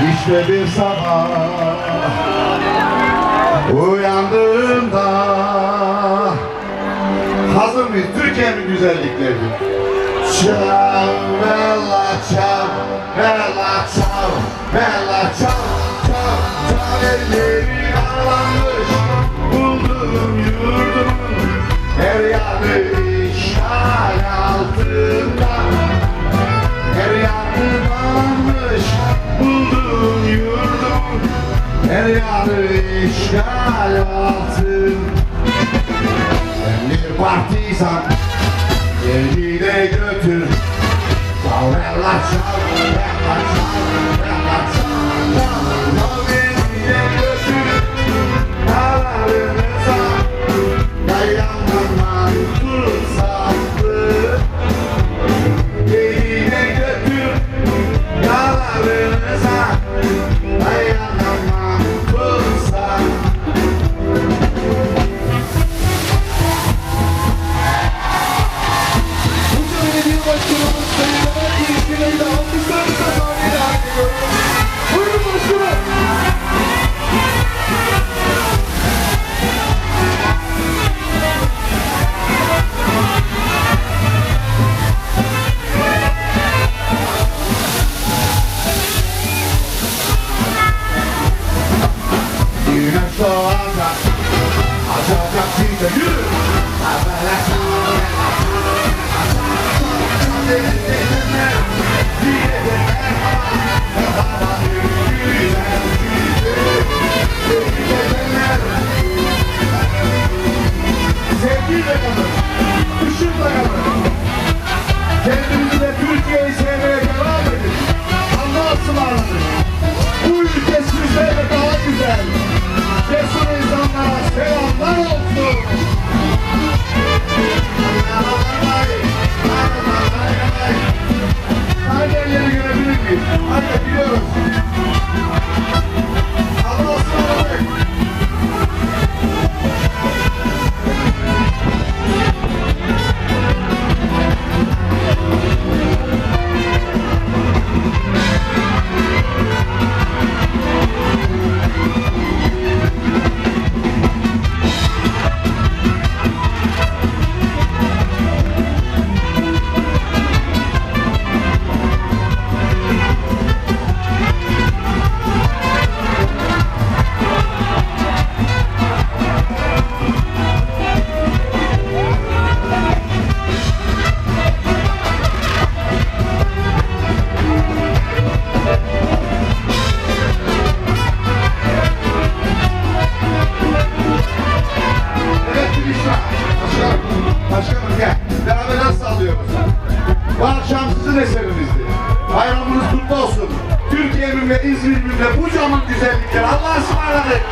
İşte bir sabah uyandığımda Hazır mıyız? Türkiye'nin güzellikleri. Çal, bella çal, bella çal, bella çal, çal, çal elleri bağlanmış. Buldum yurdumun her yanı işgal her yanı işgal altında. Ben bir partizan Beni de götür Çal bella çal Bella çal I got, I walk up to you Başkanım, gel. Beraber nasıl sallıyoruz? Bu akşam sizin eserinizdi. Bayramınız kutlu olsun. Türkiye'min ve İzmir'in ve bu camın güzellikleri. Allah'a ısmarladık.